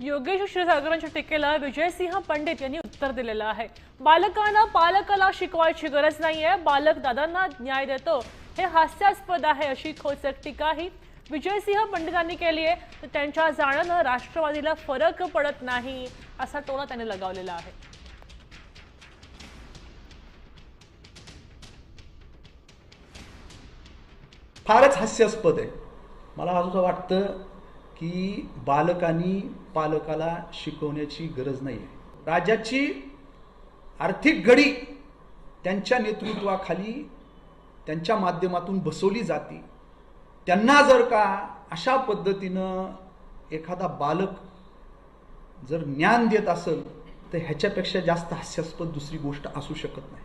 योगेश क्षीरसागरांच्या टीकेला विजयसिंह पंडित यांनी उत्तर दिलेलं आहे. बालकांना पालकाला शिकवायची गरज नाहीये. बालक दादांना न्याय देतो. हे हास्यास्पद आहे अशी खोचक टीकाही विजयसिंह पंडितांनी केली आहे. तर त्यांच्या जाण्यानं राष्ट्रवादीला फरक पडत नाही असा टोला त्याने लगावलेला आहे. फारच हास्यास्पद आहे. मला असं वाटतं की बालकांनी पालकाला शिकवण्याची गरज नाही आहे राज्याची आर्थिक घडी त्यांच्या नेतृत्वाखाली त्यांच्या माध्यमातून बसवली जाते. त्यांना जर का अशा पद्धतीनं एखादा बालक जर ज्ञान देत असेल तर ह्याच्यापेक्षा जास्त हास्यास्पद दुसरी गोष्ट असू शकत नाही.